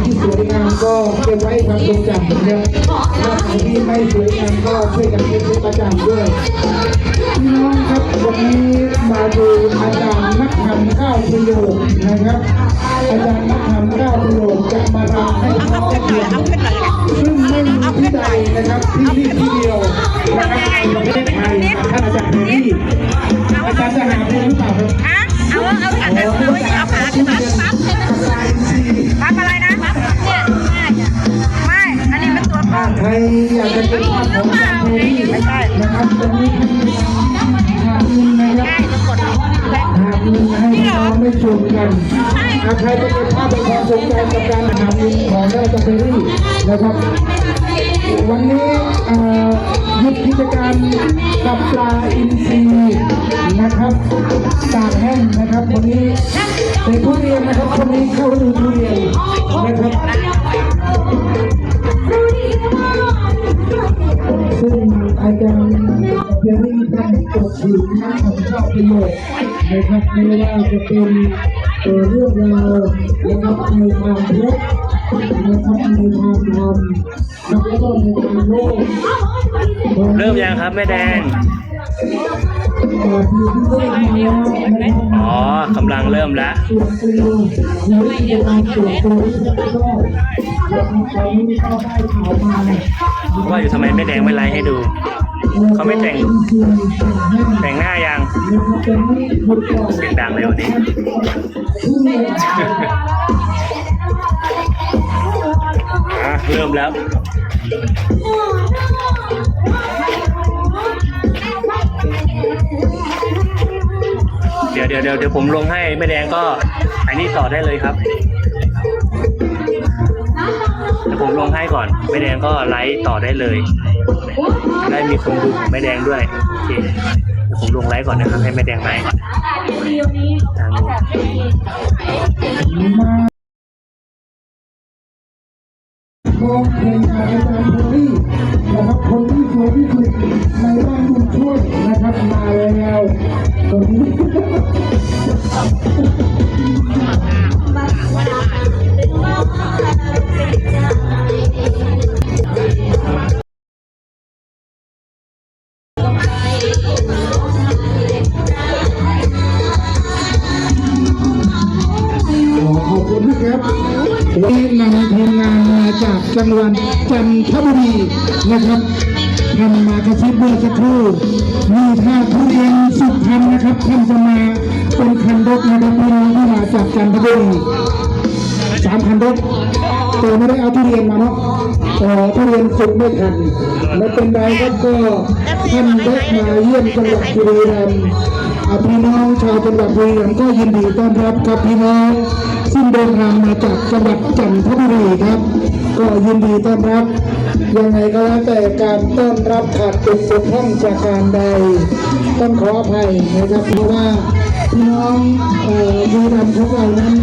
ไหนที่สวยงามก็เก็บไว้ความทรงจำนะครับภาพไหนที่ไม่สวยงามก็ช่วยกันเก็บไว้ประจำด้วยพี่น้องครับวันนี้มาดูอาจารย์นักธรรมเก้าประโยคนะครับ อาจารย์นักธรรมเก้าประโยคจะมารำให้น้องได้เรียนซึ่งไม่มีที่ใดนะครับที่นี่ที่เดียวนะครับ ชมกันถ้าใครจะเป็นภาพเป็นความทรงจำกับการหาเงินของอาจารย์เฮรี่นะครับ วันนี้เอ่อหยุดกิจการกับปลาอินทรีนะครับตากแห้งนะครับวันนี้เป็นทุเรียนนะครับวันนี้เข้าฤดูทุเรียนนะครับซึ่งอาจารย์ เจรี่ท่านตกถึงนักของชอบประโยชน์นะครับไม่ว่าจะเป็นเอ่อเรื่องราวนะครับในทางพุทธนะครับในทางธรรมแล้วก็ในทางโลกเริ่มยังครับแม่แดง อ๋อกำลังเริ่มแล้วว่าอยู่ทำไมแม่แดงไม่ไลให้ดู เขาไม่แต่ง แต่งหน้ายังเสียงดังเลยวันนี้เริ่มแล้ว เดี๋ยวเดี๋ยวเดี๋ยวผมลงให้แม่แดงก็อันนี้ต่อได้เลยครับเดี๋ยวผมลงให้ก่อนแม่แดงก็ไลฟ์ต่อได้เลย ได้มีคนดูของแม่แดงด้วยโอเคเดี๋ยวผมลงไลฟ์ก่อนนะครับ ให้แม่แดงไลฟ์ก่อนทางนู้นมองเพลงอาจารย์โทนี่นะครับคนที่สวยที่สุดในบ้านคุณช่วยนะครับมาแล้วคนนี้ นะครับท่านมากระซิบเมื่อสักครู่มีท่าทุเรียนสุดพันนะครับท่านจะมาเป็นคันรถนะครับพี่น้องที่มาจากจันทบุรีสามคันรถแต่ไม่ได้เอาทุเรียนมาเนาะเอ่อทุเรียนสุกไม่ทันไม่เป็นไรครับก็ท่านได้มาเยี่ยมจังหวัดบุรีรัมย์อ่าพี่น้องชาวจังหวัดบุรีรัมย์ก็ยินดีต้อนรับครับพี่น้องซึ่งเดินทางมาจากจังหวัดจันทบุรีครับ ก็ยินดีต้อนรับ ยังไงก็แล้วแต่การต้อนรับขาดตกบกพร่องจากการใด ต้องขออภัยนะครับเพราะว่าพี่น้องเอ่อบุรีรัมย์ของเรานั้น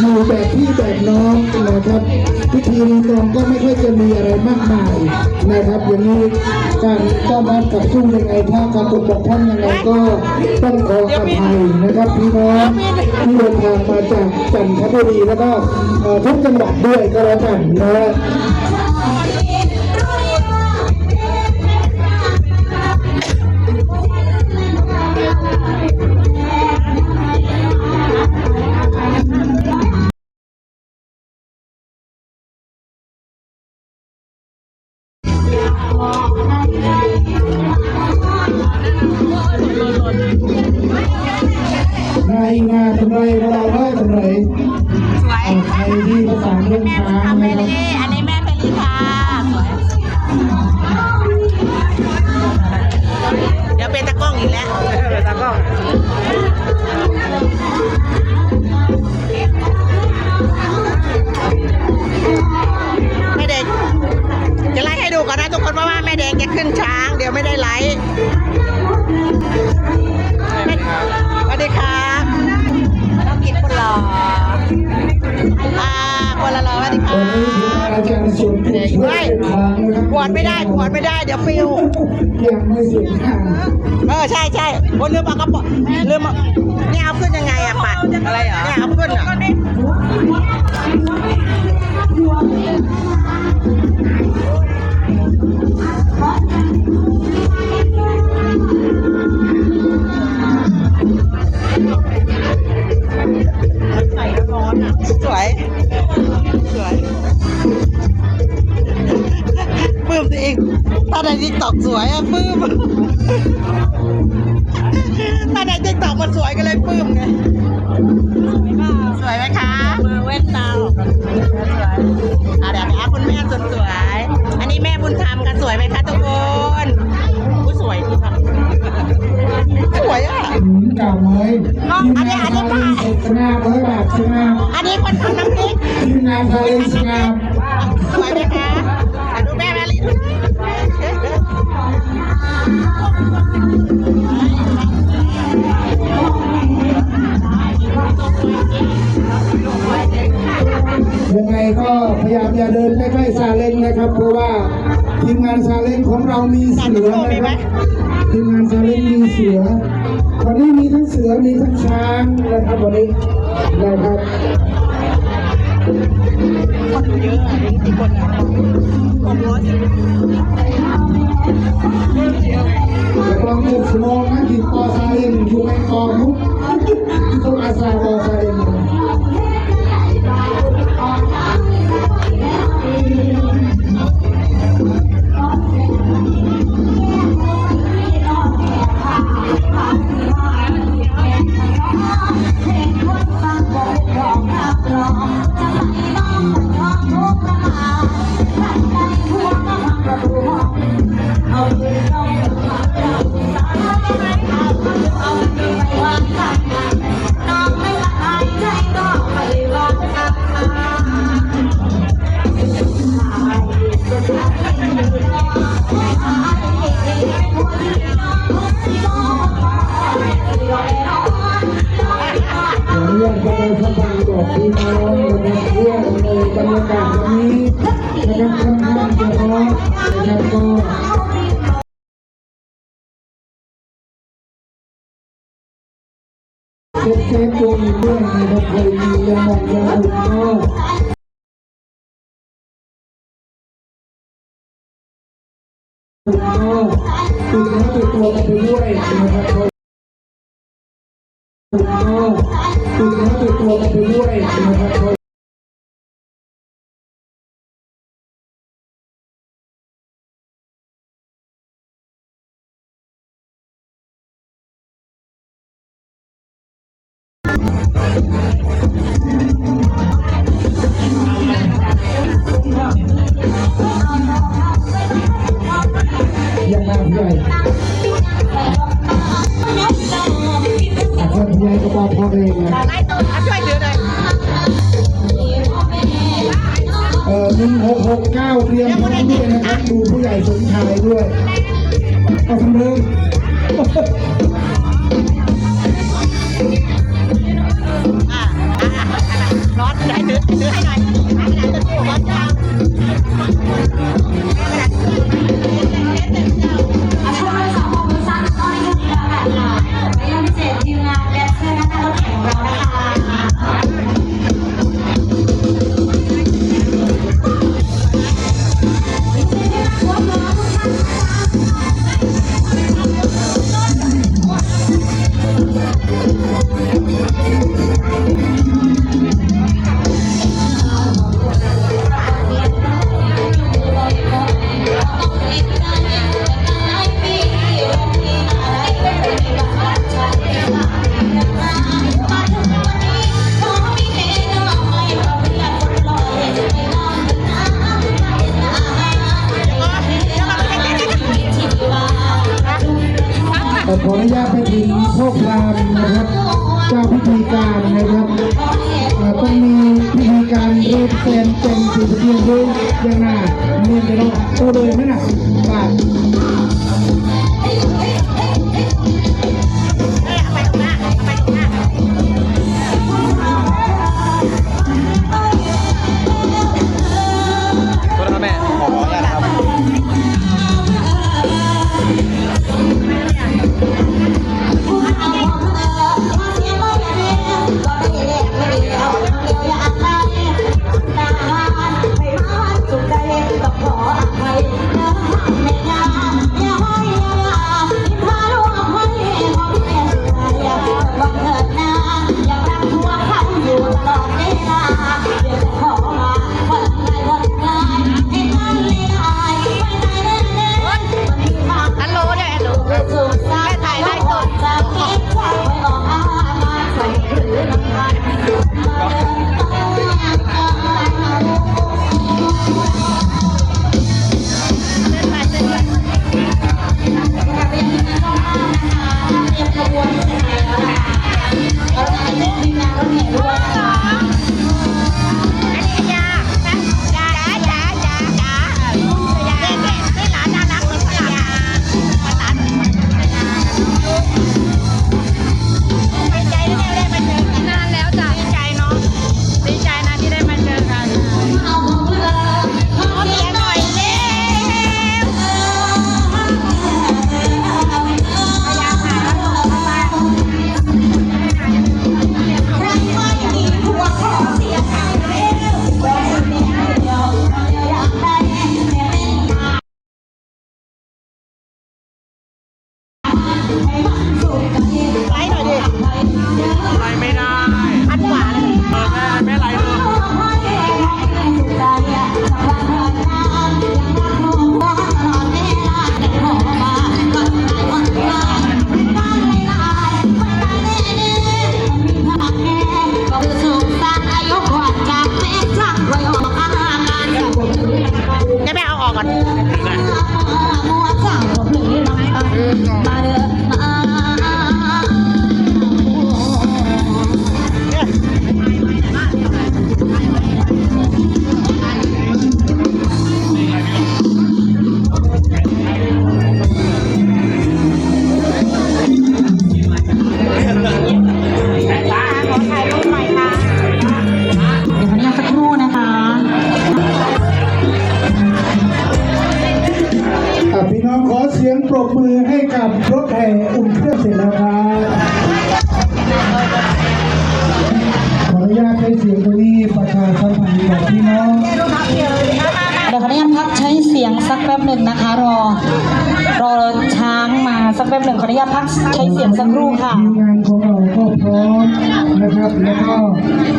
อยู่แบบพี่แบบน้องนะครับพิธีรีตองก็ไม่ค่อยจะมีอะไรมากมายนะครับอย่างนี้การต้อนรับกับสู้ยังไงถ้าการตกบกพร่องยังไงก็ต้องขออภัยนะครับพี่น้องที่เดินทางมาจากจันทบุรีแล้วก็ทุกจังหวัดด้วยก็แล้วกันนะ รายงานเป็นไรเราได้เป็นไรสวยใครที่ประสานเรื่องแม่ช้าทำงเมนะครับลี่อันนี้แม่เพลี่ค่ะสวยเดี๋ยวเป็นตะกล้องอีกแล้วเป็นตะกล้องแม่เด็กจะไล่ให้ดูก่อนนะทุกคนเพราะว่าแม่แดงจะขึ้นช้าง เดี๋ยวไม่ได้ไล ดี๋ยวฟิวยังไม่สุดทางเออใช่ใช่บนลืมเอากระป๋องลืมเอาเนี่ยเอาขึ้นยังไงอะปัดอะไรอะเนี่ยเอาขึ้นอะ ตอกสวยอะปลื้มถ้าในทิกตอกมันสวยก็เลยปลื้มไง สวยไหมคะมือเว้นตาสวยอะเดี๋ยวนะคุณแม่สวยสวย อันนี้แม่บุญธรรมกันสวยไหมคะทุกคนผู้สวยที่ทำสวยอะหนุนเก่าเมยน้องทีมอันนี้งานอันนี้ซาเล้งสง่าร้อยบาทสง่าอันนี้คนทำน้ำพริกทีมงานซาเล้งสง่าสวยไหมคะ ยังไงก็พยายามอย่าเดินใกล้ๆซาเล้งนะครับ เพราะว่าทีมงานซาเล้งของเรามีเสือนะครับทีมงานซาเล้งมีเสือวันนี้มีทั้งเสือมีทั้งช้างนะครับวันนี้นะครับคนเยอะอะกี่คนอะหกร้อยสิบร้องเลือกสมองนะที่กอซาเล้งอน กอมุกต้องอาสา น้องนะครับเรื่องในบรรยากาศวันนี้นะครับค่อนข้างจะร้อนนะครับก็เซฟเซฟตัวเองด้วยนะครับใครมียาหมองยาอุ่นก็อุ่นก็ติดเนื้อติดตัวกันไปด้วยนะครับก็ติดเนื้อติดตัวกันไปด้วยนะครับ อาจารย์ผู้ใหญ่ก็บอกพ่อเองนะไล่ตัวอะช่วยถือหน่อยเอ่อหนึ่งหกหกเก้าเตรียมพร้อมด้วยนะครับดูผู้ใหญ่สมชายด้วยเอาทำเดิมอะอะอะอะร้อนไหนถือถือให้หน่อยให้หน่อยจะตู้ร้อนจังอา เจ้าพิธีการนะครับต้องมีพิธีการเรียบเซนเจงสีเทียนด้วยยังหน้าเนียนไปแล้วโตเลยไหมน่ะบาทเอาไปตรงหน้าเอาไปตรงหน้าโทษนะแม่ขออนุญาตครับ รีบประชาสัมพันธ์กับพี่น้องเดี๋ยวขออนุญาตพักใช้เสียงสักแป๊บหนึ่งนะคะ รอ รอช้างมาสักแป๊บหนึ่งขออนุญาตพักใช้เสียงสักครู่ค่ะทีมงานของเราก็พร้อมนะครับแล้วก็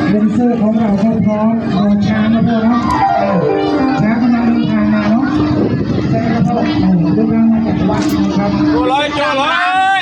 เลนเซอร์ของเราก็พร้อมรอช้างนะพ่อเนาะช้างกำลังเดินทางมาเนาะใช่ไหมครับพ่อเดินทางมาจากวัดนะครับโจร้อยโจร้อย